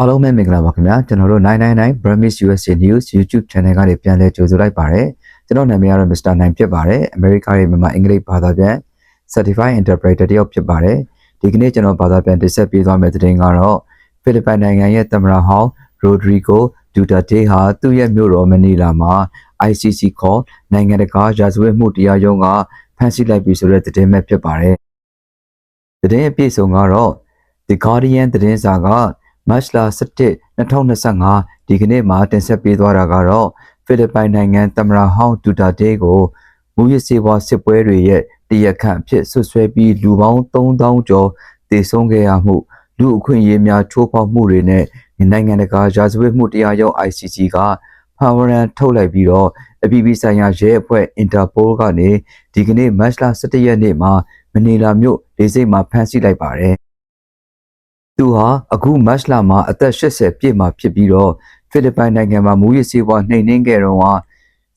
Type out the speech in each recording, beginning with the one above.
အားလုံးပဲမင်္ဂလာပါခင်ဗျာကျွန်တော်တို့999 Burmese USA News YouTube Channel ကနေပြန်လည်ကြိုဆိုလိုက်ပါတယ်ကျွန်တော်နာမည်ကတော့ Mr. 9ဖြစ်ပါတယ်အမေရိကရဲ့မြန်မာအင်္ဂလိပ်ဘာသာပြန် Certified Interpreter တယောက်ဖြစ်ပါတယ်ဒီကနေ့ကျွန်တော်ဘာသာပြန်တင်ဆက်ပေးသွားမယ့်သတင်းကတော့ဖိလစ်ပိုင်နိုင်ငံရဲ့သမ္မတဟောင်း Rodrigo Duterte ဟာသူ့ရဲ့မြို့တော်မနီလာမှာ ICC ခေါ်နိုင်ငံတကာရာဇဝတ်မှုတရားရုံးကဖမ်းဆီးလိုက်ပြီဆိုတဲ့သတင်းပဲဖြစ်ပါတယ်သတင်းအပြည့်စုံကတော့ The Guardian သတင်းစာက မတ်လ17 2025ဒီကနေ့မှာတင်ဆက်ပေးသွားတာကတော့ဖိလစ်ပိုင်နိုင်ငံသမ္မတဟောင်းဒူတာတေးကိုမူရစ်စေဝါစစ်ပွဲတွေရဲ့တရခန့်အဖြစ်ဆွဆွဲပြီးလူပေါင်း3000ကျော်တေဆုံးခဲ့ရမှုလူအခွင့်အရေးများချိုးဖောက်မှုတွေနဲ့နိုင်ငံတကာရာဇဝတ်မှုတရားရုံး ICC ကဖာဝရန်ထုတ်လိုက်ပြီးတော့အပြည်ပြည်ဆိုင်ရာရဲအဖွဲ့ Interpol ကနေဒီကနေ့မတ်လ17ရက်နေ့မှာမနီလာမြို့လေဆိပ်မှာဖမ်းဆီးလိုက်ပါတယ် သူဟာအခုမတ်လမှာအသက်80ပြည့်မှာဖြစ်ပြီးတော့ဖိလစ်ပိုင်နိုင်ငံမှာမူရစ်ဆေးဝါးနှိမ်နင်းခဲ့တော့က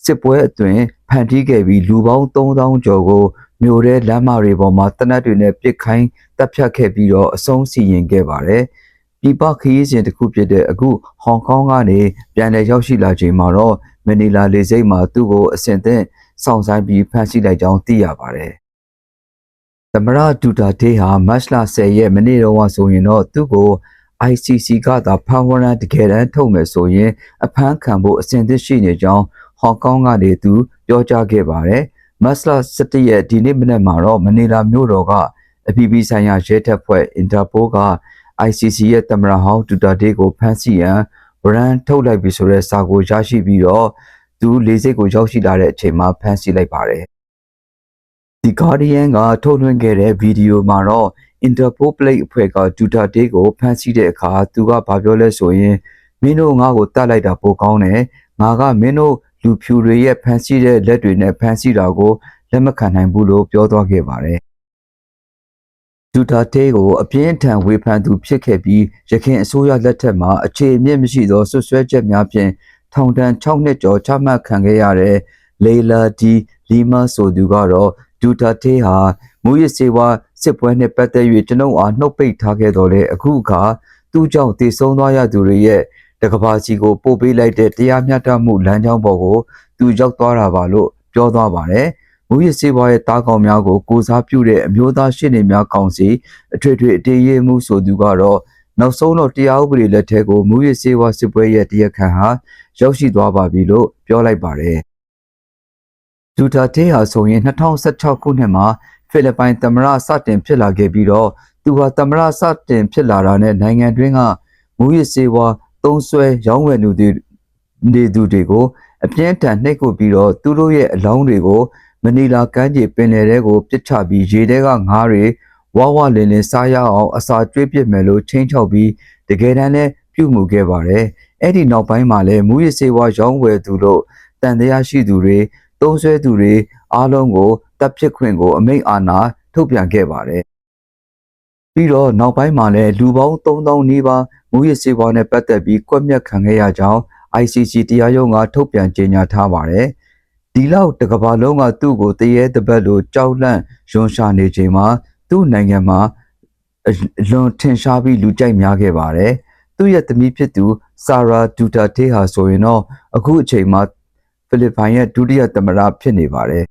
စစ်ပွဲအတွင်းဖန်တီးခဲ့ပြီးလူပေါင်း3000ကျော်ကိုမြို့ထဲလမ်းမတွေပေါ်မှာတနက်တွေနဲ့ပစ်ခိုင်းတပ်ဖြတ်ခဲ့ပြီးတော့အဆုံးစီရင်ခဲ့ပါတယ်။ပြည်ပခရီးစဉ်တစ်ခုဖြစ်တဲ့အခုဟောင်ကောင်ကနေပြန်လည်ရောက်ရှိလာချိန်မှာတော့မနီလာလေဆိပ်မှာသူ့ကိုအစင်သင့်စောင့်ဆိုင်ပြီးဖမ်းဆီးလိုက်ကြောင်းသိရပါတယ်။ သမရဒူတာတေးဟာမတ်လ10ရက်မနေ့တုန်းကဆိုရင်တော့သူ့ကို ICC ကသာဖမ်းဝရမ်းတကယ်တမ်းထုတ်မယ်ဆိုရင်အဖမ်းခံဖို့အစဉ်သင့်ရှိနေကြောင်းဟောင်ကောင်ကနေသူပြောကြားခဲ့ပါတယ်။မတ်လ17ရက်ဒီနေ့မနက်မှာတော့မနီလာမြို့တော်ကအပြည်ပြည်ဆိုင်ရာရဲတပ်ဖွဲ့ Interpol က ICC ရဲ့သမရဟောင်းဒူတာတေးကိုဖမ်းဆီးရန်ဝရမ်းထုတ်လိုက်ပြီဆိုတဲ့စာကိုရရှိပြီးတော့သူလေးစိတ်ကိုရောက်ရှိလာတဲ့အချိန်မှာဖမ်းဆီးလိုက်ပါတယ်။ The Guardian ကထုတ်လွှင့်ခဲ့တဲ့ဗီဒီယိုမှာတော့ Interpol Plate အဖွဲ့က ဒူတာတေးကိုဖမ်းဆီးတဲ့အခါသူကဘာပြောလဲဆိုရင်မင်းတို့ငါ့ကိုတတ်လိုက်တာပိုကောင်းတယ်ငါကမင်းတို့လူဖြူတွေရဲ့ဖမ်းဆီးတဲ့လက်တွေနဲ့ဖမ်းဆီးတာကိုလက်မခံနိုင်ဘူးလို့ပြောသွားခဲ့ပါတယ်ဒူတာတေးကိုအပြင်းထန်ဝေဖန်သူဖြစ်ခဲ့ပြီးရခိုင်အစိုးရလက်ထက်မှာအခြေအမြစ်မရှိသောဆွဆွဲချက်များဖြင့်ထောင်ဒဏ်6နှစ်ကျော်ချမှတ်ခံခဲ့ရတဲ့လေလာဒီလီမာဆိုသူကတော့ ဒူတာတေးဟာမူရစ်စေဝါစစ်ပွဲနဲ့ပတ်သက်၍ကျွန်ုပ်အားနှုတ်ပိတ်ထားခဲ့တော်လဲအခုအခါသူ့ကြောင့်တည်ဆုံးသွားရသူတွေရဲ့တကဘာစီကိုပို့ပေးလိုက်တဲ့တရားမျှတမှုလမ်းကြောင်းပေါ်ကိုသူရောက်သွားတာပါလို့ပြောသွားပါတယ်။မူရစ်စေဝါရဲ့တားကောင်များကိုကိုစားပြုတဲ့အမျိုးသားရှင်းနေများကောင်စီအထွေထွေအတေးရေးမှုဆိုသူကတော့နောက်ဆုံးတော့တရားဥပဒေလက်ထက်ကိုမူရစ်စေဝါစစ်ပွဲရဲ့တရားခံဟာရောက်ရှိသွားပါပြီလို့ပြောလိုက်ပါတယ်။ ဒူတာတေးဟာဆိုရင်2016ခုနှစ်မှာဖိလစ်ပိုင်သမ္မတစတင်ဖြစ်လာခဲ့ပြီးတော့သူဟာသမ္မတစတင်ဖြစ်လာတာနဲ့နိုင်ငံတွင်းကမူရစ်စေဝါသုံးဆွဲရောင်းဝယ်လူတွေနေသူတွေကိုအပြင်းထန်နှိပ်ကွပ်ပြီးတော့သူတို့ရဲ့အလောင်းတွေကိုမနီလာကမ်းခြေပင်လယ်ထဲကိုပစ်ချပြီးရေထဲကငါးတွေဝဝလင်းလင်းစားရအောင်အစာကျွေးပစ်မယ်လို့ချင်းချောက်ပြီးတကယ်တမ်းလည်းပြုမှုခဲ့ပါတယ်။အဲ့ဒီနောက်ပိုင်းမှာလည်းမူရစ်စေဝါရောင်းဝယ်သူတို့တန်တရားရှိသူတွေ သုံးဆွဲသူတွေအားလုံးကိုတပ်ဖြစ်ခွင့်ကိုအမိန့်အာဏာထုတ်ပြန်ခဲ့ပါတယ်။ပြီးတော့နောက်ပိုင်းမှာလည်းလူပေါင်း3000နီးပါးမူရစ်စေဝါနဲ့ပတ်သက်ပြီးကွက်မြက်ခံခဲ့ရကြောင်း ICC တရားရုံးကထုတ်ပြန်ကြေညာထားပါတယ်။ဒီလောက်တကဘာလုံးကသူ့ကိုတရေတပတ်လိုကြောက်လန့်ယွန်ရှာနေချိန်မှာသူ့နိုင်ငံမှာအလွန်ထင်ရှားပြီးလူကြိုက်များခဲ့ပါတယ်။သူ့ရဲ့သမီးဖြစ်သူဆာရာဒူတာတေးဟာဆိုရင်တော့အခုအချိန်မှာ ဖိလစ်ပိုင်ရဲ့ဒုတိယသမ္မတဖြစ်နေပါတယ်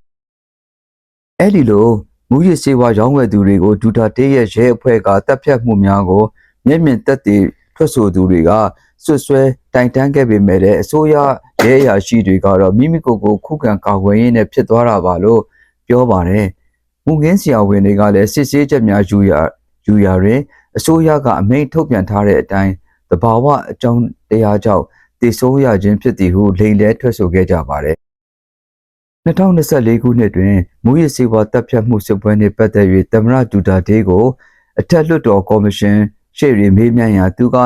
။အဲ့ဒီလိုမူရစ်စေဝါရောင်းဝယ်သူတွေကိုဒူတာတေးရဲ့ရဲအဖွဲ့ကတပ်ဖြတ်မှုများကိုမျက်မြင်သက်သေထွက်ဆိုသူတွေကဆွတ်ဆွဲတိုင်တန်းခဲ့ပေမဲ့လည်းအစိုးရရဲအရာရှိတွေကတော့မိမိကိုယ်ကိုခုခံကာကွယ်ရင်းနဲ့ဖြစ်သွားတာပါလို့ပြောပါတယ်။မူငင်းဆရာဝန်တွေကလည်းစစ်ဆေးချက်များယူရယူရတွင်အစိုးရကအမိန့်ထုတ်ပြန်ထားတဲ့အတိုင်းတဘာဝအကြောင်းတရားကြောင့် တည်ဆိုးရခြင်းဖြစ်သည်ဟုလိန်လဲထွက်ဆိုခဲ့ကြပါတယ်။2024ခုနှစ်တွင်မူရစ်စေဝါတပ်ဖြတ်မှုစစ်ပွဲနှင့်ပတ်သက်၍သမ္မတဒူတာတေးကိုအထက်လွှတ်တော်ကော်မရှင်ရှေ့ရီမေးမြန်းရာသူက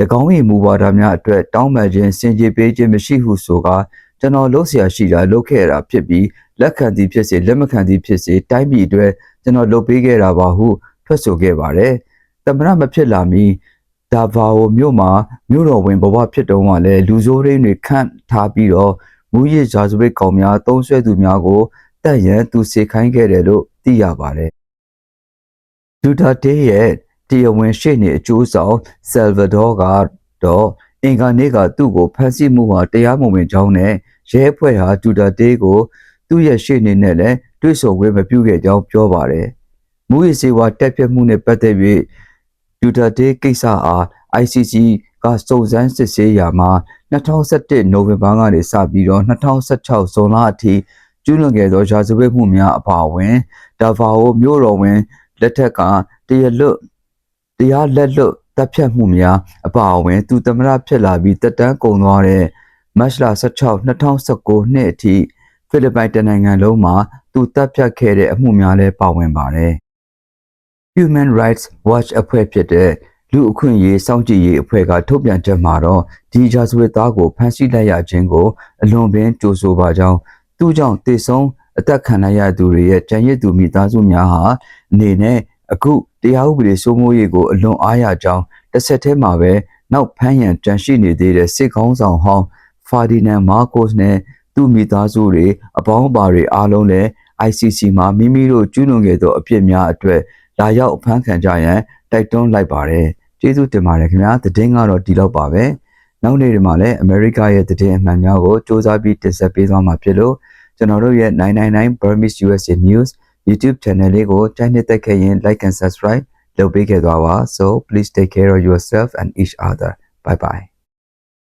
၎င်း၏မူဝါဒများအတွက်တောင်းပန်ခြင်းစင်ကြေပေးခြင်းမရှိဟုဆိုကာကျွန်တော်လုပ်เสียရှိတာလုပ်ခဲ့ရတာဖြစ်ပြီးလက်ခံသည်ဖြစ်စေလက်မခံသည်ဖြစ်စေတိုင်းပြည်အတွက်ကျွန်တော်လုပ်ပေးခဲ့တာပါဟုထွက်ဆိုခဲ့ပါတယ်။သမ္မတမဖြစ်လာမီ ဒါဗာအိုမြို့မှာမြို့တော်ဝင်ဘဝဖြစ်တုန်းကလည်းလူဆိုးရင်းတွေခန့်ထားပြီးတော့မူရစ်ရာဇဝတ်ကောင်များတုံးဆွဲသူများကိုတက်ရန်သူစေခိုင်းခဲ့တယ်လို့သိရပါတယ်။ဒူတာတေးရဲ့တရားဝင်ရှေ့နေအကျိုးဆောင်ဆယ်ဗာဒေါကတော့အင်္ဂါနေ့ကသူ့ကိုဖမ်းဆီးမှုဟာတရားမဝင်ကြောင်းနဲ့ရဲအဖွဲ့ဟာဒူတာတေးကိုသူ့ရဲ့ရှေ့နေနဲ့လည်းတွေ့ဆုံခွင့်မပြုခဲ့ကြောင်းပြောပါတယ်။မူရီစေဝါတက်ပြတ်မှုနဲ့ပတ်သက်၍ ဒူတာတေးကိစ္စအား ICC ကစုံစမ်းစစ်ဆေးရာမှာ2017နိုဝင်ဘာကနေစပြီးတော့2016ဇွန်လအထိကျူးလွန်ခဲ့သောရာဇဝတ်မှုများအပါအဝင်ဒါဗာအိုမြို့တော်ဝင်လက်ထက်ကတရားလွတ်တရားလက်လွတ်တပ်ဖြတ်မှုများအပါအဝင် သူသမရဖြစ်လာပြီးတက်တန်းကုန်သွားတဲ့မတ်လ16 2019နှစ်အထိဖိလစ်ပိုင်တနိုင်ငံလုံးမှာသူတပ်ဖြတ်ခဲ့တဲ့အမှုများလည်းပါဝင်ပါတယ်။ Human Rights Watch အဖွဲ့ဖြစ်တဲ့လူအခွင့်အရေးစောင့်ကြည့်ရေးအဖွဲ့ကထုတ်ပြန်ချက်မှာတော့ဒီဂျာဇဝတ်သားကိုဖမ်းဆီးလိုက်ရခြင်းကိုအလွန်ပင်ကြိုဆိုပါကြောင်းသူကြောင့်တေဆုံးအသက်ခံလိုက်ရသူတွေရဲ့ကြံရစ်သူမိသားစုများဟာအနေနဲ့အခုတရားဥပဒေစိုးမိုးရေးကိုအလွန်အားရကြောင်းတစ်ဆက်တည်းမှာပဲနောက်ဖမ်းရန်ကြံရှိနေသေးတဲ့စစ်ကောင်းဆောင်ဟောင်းဖာဒီနန်မာကိုစ်နဲ့သူ့မိသားစုတွေအပေါင်းအပါတွေအားလုံးလည်း ICC မှာမိမိတို့ကျူးလွန်ခဲ့သောအပြစ်များအတွက် လာရောက်အဖမ်းခံကြရန်တိုက်တွန်းလိုက်ပါတယ်ကျေးဇူးတင်ပါတယ်ခင်ဗျာသတင်းကတော့ဒီလောက်ပါပဲနောက်နေ့တွေမှာလည်းအမေရိကရဲ့သတင်းအမှန်များကိုစူးစမ်းပြီးတင်ဆက်ပေးသွားမှာဖြစ်လို့ကျွန်တော်တို့ရဲ့999 Burmese USA News YouTube channel လေးကိုကြိုက်နှစ်သက်ခဲ့ရင် like and subscribe လုပ်ပေးခဲ့သွားပါ so please take care of yourself and each other bye bye